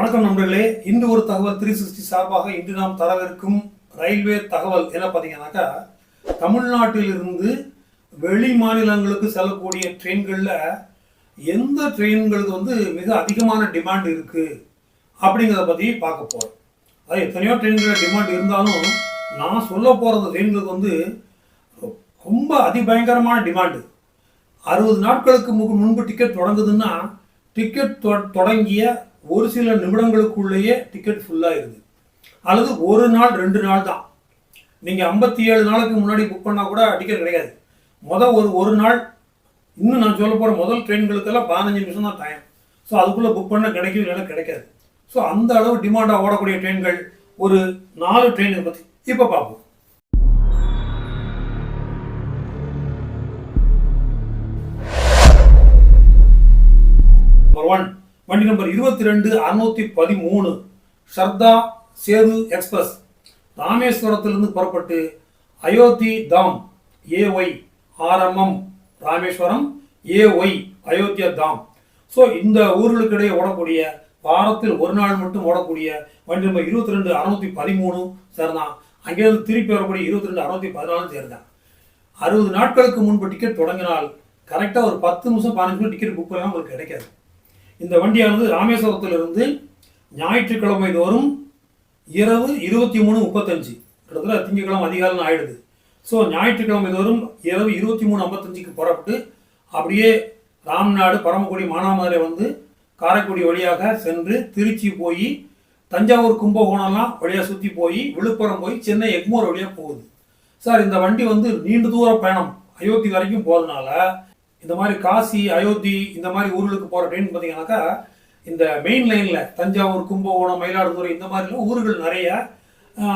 வணக்கம் நண்பர்களே. இன்று ஒரு தகவல் த்ரீ சிக்ஸ்டி சார்பாக இன்று நாம் தரவிருக்கும் ரயில்வே தகவல் என்ன பார்த்தீங்கன்னாக்கா தமிழ்நாட்டிலிருந்து வெளி மாநிலங்களுக்கு செல்லக்கூடிய ட்ரெயின்களில் எந்த ட்ரெயின்களுக்கு வந்து மிக அதிகமான டிமாண்ட் இருக்குது அப்படிங்கிறத பற்றி பார்க்க போகிறோம் அது எத்தனையோ ட்ரெயின்களில் டிமாண்ட் இருந்தாலும் நான் சொல்ல போகிறது ட்ரெயின்களுக்கு வந்து ரொம்ப அதிபயங்கரமான டிமாண்டு அறுபது நாட்களுக்கு முன்பு முன்பு டிக்கெட் தொடங்குதுன்னா டிக்கெட் தொ- தொடங்கிய ஒரு சில நிமிடங்களுக்குள்ளேயே டிக்கெட் ஃபுல்லாக ஃபுல்லாகிடுது அல்லது ஒரு நாள் ரெண்டு நாள் தான். நீங்கள் ஐம்பத்தி ஏழு நாளுக்கு முன்னாடி புக் பண்ணால் கூட டிக்கெட் கிடைக்காது மொதல் ஒரு ஒரு நாள் இன்னும் நான் சொல்ல போகிற முதல் ட்ரெயின்களுக்கெல்லாம் பதினஞ்சு நிமிஷம் தான் டைம் ஸோ அதுக்குள்ளே புக் பண்ண கிடைக்கும் இல்லைன்னா கிடைக்காது. ஸோ அந்த அளவு டிமாண்டாக ஓடக்கூடிய ட்ரெயின்கள் ஒரு நாலு ட்ரெயினை பற்றி இப்போ பார்ப்போம். வண்டி நம்பர் இருபத்தி ரெண்டு அறுநூத்தி பதிமூணு ஷர்தா சேது எக்ஸ்பிரஸ் ராமேஸ்வரத்திலிருந்து புறப்பட்டு Ayodhya Dham A Y RMM Rameswaram A Y Ayodhya Dham. So இந்த ஊர்களுக்கு இடையே ஓடக்கூடிய வாரத்தில் ஒரு நாள் மட்டும் ஓடக்கூடிய வண்டி நம்பர் இருபத்தி ரெண்டு அறுநூத்தி பதிமூணு சேர்ந்தான் அங்கேயிருந்து திருப்பி வரக்கூடிய இருபத்தி ரெண்டு அறுநூத்தி பதினாலும் சேர்ந்தான் அறுபது நாட்களுக்கு முன்பு டிக்கெட் தொடங்கினால் கரெக்டாக ஒரு பத்து நிமிஷம் பதினஞ்சு நிமிஷம் டிக்கெட் புக் பண்ணலாம் உங்களுக்கு கிடைக்காது. இந்த வண்டியானது ராமேஸ்வரத்திலிருந்து ஞாயிற்றுக்கிழமை தோறும் இரவு இருபத்தி மூணு முப்பத்தஞ்சு. கிட்டத்தட்ட திங்கக்கிழமை அதிகாலம் ஆயிடுது. ஸோ ஞாயிற்றுக்கிழமை தோறும் இரவு இருபத்தி மூணு ஐம்பத்தஞ்சுக்கு புறப்பட்டு அப்படியே ராம்நாடு பரமக்குடி மானாமதுரை வந்து காரைக்குடி வழியாக சென்று திருச்சி போய் தஞ்சாவூர் கும்பகோணம்லாம் வழியாக சுற்றி போய் விழுப்புரம் போய் சென்னை எக்மோர் வழியாக போகுது. சார் இந்த வண்டி வந்து நீண்ட தூர பயணம். அயோத்தி வரைக்கும் போகிறதுனால இந்த மாதிரி காசி அயோத்தி இந்த மாதிரி ஊர்களுக்கு போகிற ட்ரெயின் பார்த்தீங்கன்னாக்கா இந்த மெயின் லைனில் தஞ்சாவூர் கும்பகோணம் மயிலாடுதுறை இந்த மாதிரிலாம் ஊர்கள் நிறைய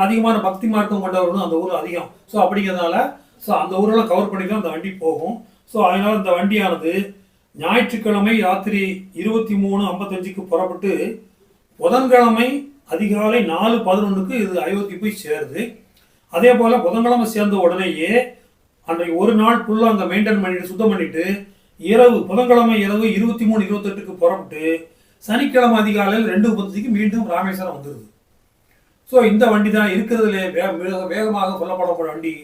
அதிகமான பக்தி மார்க்கம் கொண்டவர்களும் அந்த ஊர் அதிகம். ஸோ அப்படிங்கிறதுனால ஸோ அந்த ஊரெல்லாம் கவர் பண்ணி தான் அந்த வண்டி போகும். ஸோ அதனால் இந்த வண்டியானது ஞாயிற்றுக்கிழமை ராத்திரி இருபத்தி மூணு ஐம்பத்தஞ்சுக்கு புறப்பட்டு புதன்கிழமை அதிகாலை நாலு பதினொன்றுக்கு இது அயோத்தி போய் சேருது. அதே போல் புதன்கிழமை சேர்ந்த உடனேயே அன்றைக்கு ஒரு நாள் ஃபுல்லாக அங்கே மெயின்டைன் பண்ணிட்டு சுத்தம் பண்ணிட்டு இரவு புதன்கிழமை இரவு இருபத்தி மூணு இருபத்தெட்டுக்கு புறப்பட்டு சனிக்கிழமை அதிகாலையில் ரெண்டு முப்பத்தஞ்சுக்கு மீண்டும் ராமேஸ்வரம் வந்துடுது ஸோ இந்த வண்டி தான் இருக்கிறதுலே வே மிக வேகமாக சொல்லப்படக்கூடிய வண்டி.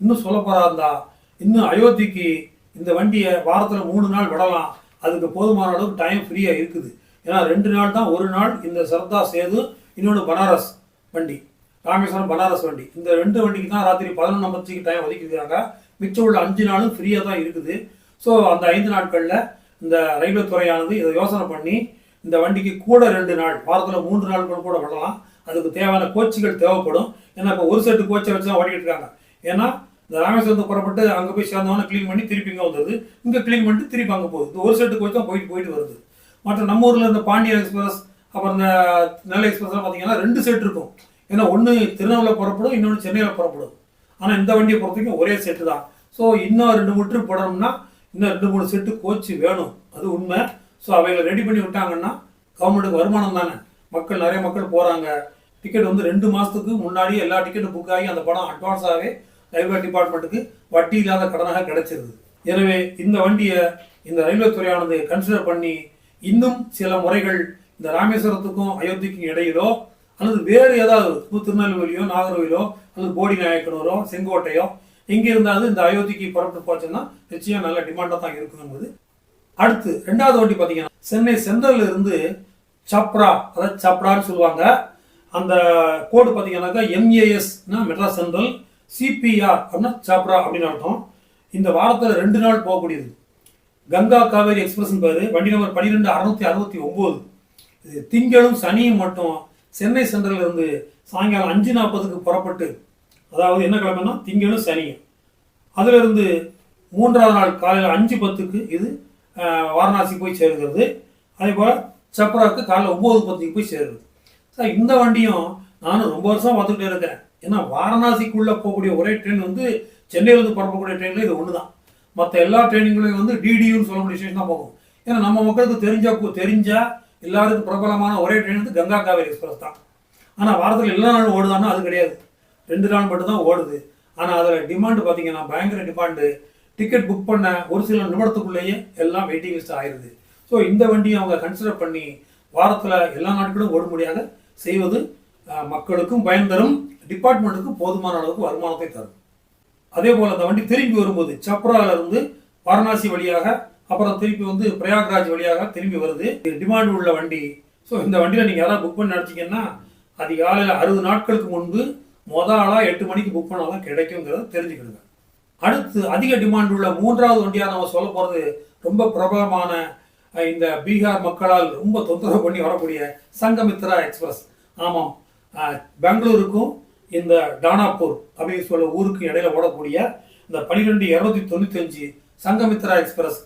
இன்னும் சொல்ல இருந்தா இன்னும் அயோத்திக்கு இந்த வண்டியை வாரத்தில் மூணு நாள் விடலாம். அதுக்கு போதுமான அளவுக்கு டைம் ஃப்ரீயாக இருக்குது. ஏன்னா ரெண்டு நாள் தான் ஒரு நாள் இந்த சரதா சேது இன்னொன்று பனாரஸ் வண்டி. ராமேஸ்வரம் பனாரஸ் வண்டி. இந்த ரெண்டு வண்டிக்கு தான் ராத்திரி பதினொன்று ஐம்பத்துக்கு டைம் ஒதுக்கிக்கிறாங்க மிச்சம் உள்ள அஞ்சு நாளும் ஃப்ரீயாக தான் இருக்குது. ஸோ அந்த ஐந்து நாட்களில் இந்த ரயில்வே துறையானது இதை யோசனை பண்ணி இந்த வண்டிக்கு கூட ரெண்டு நாள் வாரத்தில் மூன்று நாட்கள் கூட விடலாம் அதுக்கு தேவையான கோச்சுகள் தேவைப்படும். ஏன்னா இப்போ ஒரு செட்டு கோச்சை வச்சு தான் ஓடிக்கிட்டு இருக்காங்க. ஏன்னா இந்த ராமேஸ்வரத்தை புறப்பட்டு அங்கே போய் சேர்ந்தவொன்னே க்ளீன் பண்ணி திருப்பி இங்கே வந்துடுது இங்கே க்ளீன் பண்ணிட்டு திருப்பி அங்கே போகுது. இந்த ஒரு செட்டு கோச் தான் போயிட்டு போயிட்டு வருது. மற்ற நம்ம ஊரில் இந்த பாண்டியன் எக்ஸ்பிரஸ் அப்புறம் இந்த நெல்லை எக்ஸ்பிரஸ்லாம் பார்த்தீங்கன்னா ரெண்டு செட் இருக்கும். ஏன்னா ஒன்று திருநெல்வேலியில் புறப்படும் இன்னொன்று சென்னையில் புறப்படும். ஆனால் இந்த வண்டியை பொறுத்த வரைக்கும் ஒரே செட்டு தான். ஸோ இன்னும் ரெண்டு மூணு போடணும்னா இன்னும் ரெண்டு மூணு செட்டு கோச்சு வேணும். அது உண்மை. ஸோ அவைகளை ரெடி பண்ணி விட்டாங்கன்னா கவர்மெண்ட்டுக்கு வருமானம் தானே. மக்கள் நிறைய மக்கள் போகிறாங்க டிக்கெட் வந்து ரெண்டு மாதத்துக்கு முன்னாடியே எல்லா டிக்கெட்டும் புக் ஆகி அந்த படம் அட்வான்ஸாகவே ரயில்வே டிபார்ட்மெண்ட்டுக்கு வட்டி இல்லாத கடனாக கிடைச்சிருது. எனவே இந்த வண்டியை இந்த ரயில்வே துறையானது கன்சிடர் பண்ணி இன்னும் சில முறைகள் இந்த ராமேஸ்வரத்துக்கும் அயோத்திக்கும் இடையிலோ அல்லது வேறு ஏதாவது திருநெல்வேலியோ நாகர்கோவிலோ அல்லது போடி நாயக்கனூரோ செங்கோட்டையோ எங்கே இருந்தாலும் இந்த அயோத்திக்கு புறப்பட்டு போச்சுன்னா நிச்சயம் நல்ல டிமாண்டாக தான் இருக்கும் என்பது. அடுத்து ரெண்டாவது வண்டி பார்த்தீங்கன்னா சென்னை சென்ட்ரல்ல இருந்து சப்ரா அதாவது சப்ரான்னு சொல்லுவாங்க. அந்த கோடு பார்த்தீங்கன்னாக்கா எம்ஏஎஸ்னா மெட்ராஸ் சென்ட்ரல் சிபிஆர் அப்படின்னா சாப்ரா அப்படின்னு அர்த்தம். இந்த வாரத்தில் ரெண்டு நாள் போகக்கூடியது. கங்கா காவேரி எக்ஸ்பிரஸ் பேர். வண்டி நம்பர் பன்னிரெண்டு அறுநூத்தி அறுபத்தி ஒம்பது. இது திங்களும் சனியும் மட்டும் சென்னை சென்ட்ரல் இருந்து சாயங்காலம் அஞ்சு நாற்பதுக்கு புறப்பட்டு அதாவது என்ன கிழமைன்னா திங்களும் சனியும். அதிலிருந்து மூன்றாவது நாள் காலையில் அஞ்சு பத்துக்கு இது வாரணாசி போய் சேருகிறது. அதே போல் சப்ராக்கு காலையில் ஒம்பது பத்துக்கு போய் சேருது சார் இந்த வண்டியும் நானும் ரொம்ப வருஷம் பார்த்துக்கிட்டே இருக்கிறேன் ஏன்னா வாரணாசிக்குள்ளே போகக்கூடிய ஒரே ட்ரெயின் வந்து சென்னையிலேருந்து புறப்படக்கூடிய ட்ரெயினில் இது ஒன்று தான் மற்ற எல்லா ட்ரெயினிங்களையும் வந்து டிடியூன்னு சொல்லக்கூடிய ஸ்டேஷன் தான் போகும். ஏன்னா நம்ம மக்களுக்கு தெரிஞ்சா தெரிஞ்சால் எல்லாருக்கும் பிரபலமான ஒரே ட்ரெயின் வந்து கங்கா காவேரி எக்ஸ்பிரஸ் தான். ஆனால் வாரத்தில் எல்லா நாளும் ஓடுதான்னா அது கிடையாது. ரெண்டு நாள் மட்டும் தான் ஓடுது. ஆனால் அதில் டிமாண்டு பார்த்தீங்கன்னா பயங்கர டிமாண்டு டிக்கெட் புக் பண்ண ஒரு சில நிமிடத்துக்குள்ளேயே எல்லாம் வெயிட்டிங் லிஸ்ட் ஆயிடுது ஸோ இந்த வண்டியை அவங்க கன்சிடர் பண்ணி வாரத்தில் எல்லா நாட்களும் ஓடும்படியாக செய்வது மக்களுக்கும் பயன் தரும் டிபார்ட்மெண்ட்டுக்கும் போதுமான அளவுக்கு வருமானத்தை தரும். அதே போல் அந்த வண்டி திரும்பி வரும்போது சப்ராவிலிருந்து வாரணாசி வழியாக அப்புறம் திருப்பி வந்து பிரயாக்ராஜ் வழியாக திரும்பி வருது. டிமாண்ட் உள்ள வண்டி. ஸோ இந்த வண்டியில் நீங்கள் யாராவது புக் பண்ணி நினச்சிங்கன்னா அதிகாலையில் அறுபது நாட்களுக்கு முன்பு மொத ஆளாக எட்டு மணிக்கு புக் பண்ணாதான் கிடைக்குங்கிறத தெரிஞ்சுக்கிடுங்க. அடுத்து அதிக டிமாண்ட் உள்ள மூன்றாவது வண்டியாக நம்ம சொல்ல போகிறது ரொம்ப பிரபலமான இந்த பீகார் மக்களால் ரொம்ப தொந்தரவு பண்ணி வரக்கூடிய சங்கமித்ரா எக்ஸ்பிரஸ். ஆமாம். பெங்களூருக்கும் இந்த டானாப்பூர் அப்படின்னு சொல்ல ஊருக்கு இடையில ஓடக்கூடிய இந்த பனிரெண்டு இருநூத்தி தொண்ணூத்தி அஞ்சு சங்கமித்ரா எக்ஸ்பிரஸ்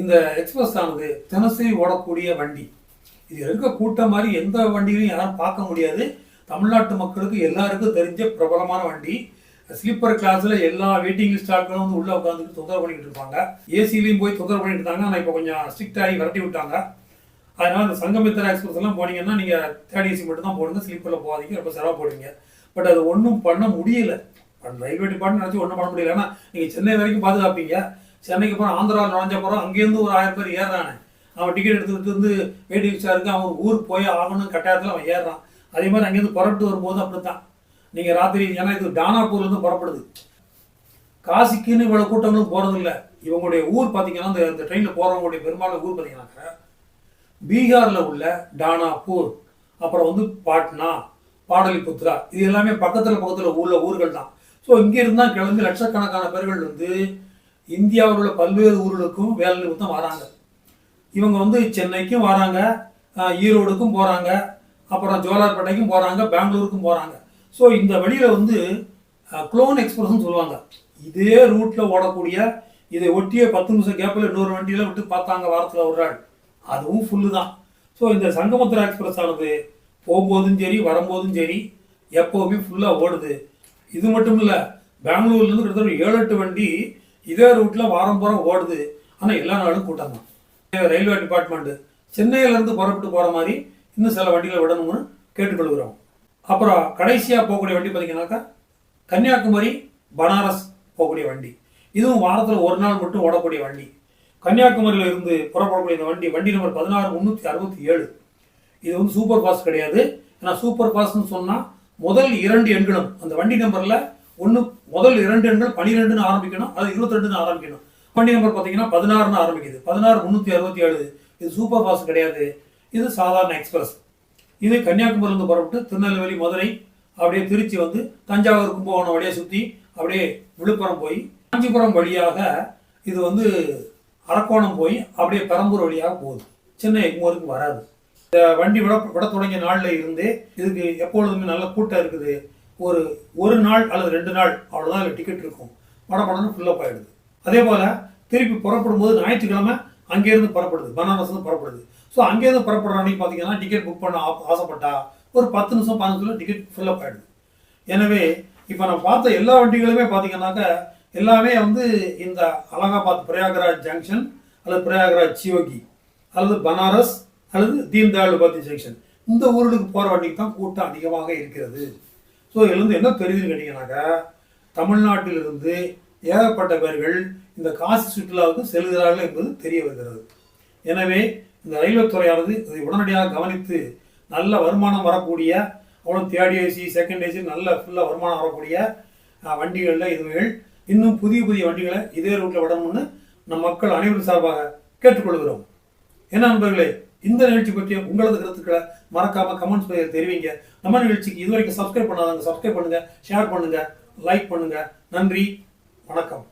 இந்த எக்ஸ்பிரஸ் ஆனது தினசரி ஓடக்கூடிய வண்டி. இது இருக்க கூட்டம் மாதிரி எந்த வண்டியிலையும் யாரும் பார்க்க முடியாது. தமிழ்நாட்டு மக்களுக்கு எல்லாருக்கும் தெரிஞ்ச பிரபலமான வண்டி. ஸ்லீப்பர் கிளாஸில் எல்லா வெயிட்டிங் ஸ்டாக்களும் வந்து உள்ளே உட்காந்துட்டு தொந்தரவு பண்ணிட்டு இருப்பாங்க. ஏசிலையும் போய் தொந்தரவு பண்ணிட்டு இருந்தாங்க ஆனால் இப்போ கொஞ்சம் ஸ்ட்ரிக்ட் ஆகி விரட்டி விட்டாங்க. அதனால் இந்த சங்கமித்ரா எக்ஸ்பிரஸ் எல்லாம் போனீங்கன்னா நீங்கள் தேர்ட் ஏசி மட்டும் தான் போடுங்க ஸ்லீப்பரில் போகாதீங்க. ரொம்ப செலவு போடுவீங்க. பட் அது ஒன்றும் பண்ண முடியல. ரயில்வே டிபார்ட்மெண்ட் நினச்சி ஒன்றும் பண்ண முடியல. ஏன்னா நீங்கள் சென்னை வரைக்கும் பாதுகாப்பீங்க. சென்னைக்கு அப்புறம் ஆந்திரா நுழைஞ்ச போகிறோம் அங்கேருந்து ஒரு ஆயிரம் பேர் ஏறுறானே. அவன் டிக்கெட் எடுத்துக்கிட்டு வந்து வெயிட்டிங் சாருக்கு அவன் ஊருக்கு போய் ஆகணும் கட்டாயத்தில் அவன் ஏறுறான். அதே மாதிரி அங்கேருந்து புறப்பட்டு வரும்போது அப்படித்தான். நீங்கள் ராத்திரி ஏன்னா இது டானாப்பூர்லேருந்து புறப்படுது. காசிக்குன்னு இவ்வளோ கூட்டங்களும் போகிறது இல்லை இவங்களுடைய ஊர் பார்த்தீங்கன்னா இந்த இந்த ட்ரெயினில் போகிறவங்களுடைய பெரும்பாலும் ஊர் பார்த்தீங்கன்னாக்கா பீகாரில் உள்ள டானாப்பூர் அப்புறம் வந்து பாட்னா பாடலிபுத்ரா இது எல்லாமே பக்கத்தில் பக்கத்தில் உள்ள ஊர்கள் தான் ஸோ இங்கே இருந்தால் கிளம்பி லட்சக்கணக்கான பேர்கள் வந்து இந்தியாவில் உள்ள பல்வேறு ஊர்களுக்கும் வேலை நிமித்தம் வராங்க. இவங்க வந்து சென்னைக்கும் வராங்க ஈரோடுக்கும் போகிறாங்க அப்புறம் ஜோலார்பேட்டைக்கும் போகிறாங்க பெங்களூருக்கும் போகிறாங்க ஸோ இந்த வழியில் வந்து குளோன் எக்ஸ்பிரஸ்ன்னு சொல்லுவாங்க. இதே ரூட்டில் ஓடக்கூடிய இதை ஒட்டிய பத்து நிமிஷம் கேப்பில் இன்னொரு வண்டியில் விட்டு பார்த்தாங்க வாரத்தில் ஒரு நாள். அதுவும் ஃபுல்லு தான். ஸோ இந்த சங்கமுத்திரா எக்ஸ்பிரஸ் ஆனது போகும்போதும் சரி வரும்போதும் சரி எப்போவுமே ஃபுல்லாக ஓடுது. இது மட்டும் இல்லை பெங்களூர்லேருந்து கிட்டத்தட்ட ஏழு எட்டு வண்டி இதே ரூட்டில் வாரம் பூரம் ஓடுது. ஆனால் எல்லா நாளும் கூட்டம் தான். ரயில்வே டிபார்ட்மெண்ட்டு சென்னையிலேருந்து புறப்பட்டு போகிற மாதிரி இன்னும் சில வண்டிகளை விடணும்னு கேட்டுக்கொள்கிறோம். அப்புறம் கடைசியாக போகக்கூடிய வண்டி பார்த்தீங்கன்னாக்கா கன்னியாகுமரி பனாரஸ் போகக்கூடிய வண்டி. இதுவும் வாரத்தில் ஒரு நாள் மட்டும் ஓடக்கூடிய வண்டி. கன்னியாகுமரியில் இருந்து புறப்படக்கூடிய இந்த வண்டி வண்டி நம்பர் பதினாறு முந்நூற்றி அறுபத்தி ஏழு. இது வந்து சூப்பர் ஃபாஸ்ட் கிடையாது. ஏன்னா சூப்பர் ஃபாஸ்ட்னு சொன்னால் முதல் இரண்டு எண்களும் அந்த வண்டி நம்பரில் ஒன்று முதல் இரண்டு எண்கள் பனிரெண்டுன்னு ஆரம்பிக்கணும் அது இருபத்தி ரெண்டுன்னு ஆரம்பிக்கணும். வண்டி நம்பர் பார்த்தீங்கன்னா பதினாறுன்னு ஆரம்பிக்குது. பதினாறு முந்நூற்றி அறுபத்தி ஏழு. இது சூப்பர் ஃபாஸ்ட் கிடையாது. இது சாதாரண எக்ஸ்பிரஸ் இது கன்னியாகுமரியிலிருந்து புறப்பட்டு திருநெல்வேலி மதுரை அப்படியே திருச்சி வந்து தஞ்சாவூர் கும்பகோணம் வழியாக சுற்றி அப்படியே விழுப்புரம் போய் காஞ்சிபுரம் வழியாக இது வந்து அரக்கோணம் போய் அப்படியே பெரம்பூர் வழியாக போகுது. சென்னை எக்மோருக்கு வராது. இந்த வண்டி விட விட தொடங்கிய நாளில் இருந்தே இதுக்கு எப்பொழுதுமே நல்ல கூட்டம் இருக்குது. ஒரு ஒரு நாள் அல்லது ரெண்டு நாள் அவ்வளோதான் இதில் டிக்கெட் இருக்கும். படப்படம்னு ஃபுல்லப் ஆகிடுது அதே போல் திருப்பி புறப்படும் போது ஞாயிற்றுக்கிழமை அங்கேருந்து புறப்படுது. பனாரஸ்லேருந்து புறப்படுது. ஸோ அங்கேருந்து புறப்படுற அன்னைக்கு பார்த்தீங்கன்னா டிக்கெட் புக் பண்ண ஆ- ஆசைப்பட்டா ஒரு பத்து நிமிஷம் பதினஞ்சு நிமிஷம் டிக்கெட் ஃபில்லப் ஆகிடுது எனவே இப்போ நான் பார்த்த எல்லா வண்டிகளுமே பார்த்தீங்கன்னாக்கா எல்லாமே வந்து இந்த அலகாபாத் பிரயாகராஜ் ஜங்ஷன் அல்லது பிரயாகராஜ் சியோகி அல்லது பனாரஸ் அல்லது தீன்தயாள் உபாத்தி ஜங்ஷன் இந்த ஊருக்கு போகிற வண்டிக்கு தான் கூட்டம் அதிகமாக இருக்கிறது. ஸோ இதுலேருந்து என்ன தெரியுதுன்னு கேட்டிங்கனாக்கா தமிழ்நாட்டிலிருந்து ஏகப்பட்ட பேர்கள் இந்த காசி சுற்றுலாவுக்கு செல்கிறார்கள் என்பது தெரிய வருகிறது. எனவே இந்த ரயில்வே துறையானது இதை உடனடியாக கவனித்து நல்ல வருமானம் வரக்கூடிய அவ்வளோ தேர்ட் ஏசி செகண்ட் ஏசி நல்ல ஃபுல்லாக வருமானம் வரக்கூடிய வண்டிகளில் இதுவைகள் இன்னும் புதிய புதிய வண்டிகளை இதே ரூட்டில் விடணும்னு நம் மக்கள் அனைவரும் சார்பாக கேட்டுக்கொள்கிறோம். என்ன நண்பர்களே இந்த நிகழ்ச்சி பற்றிய உங்களது கருத்துக்களை மறக்காம கமெண்ட்ஸ் தெரிவிங்க. நம்ம நிகழ்ச்சிக்கு இதுவரைக்கும் சப்ஸ்கிரைப் பண்ணாதவங்க சப்ஸ்கிரைப் பண்ணுங்க ஷேர் பண்ணுங்க லைக் பண்ணுங்க. நன்றி வணக்கம்.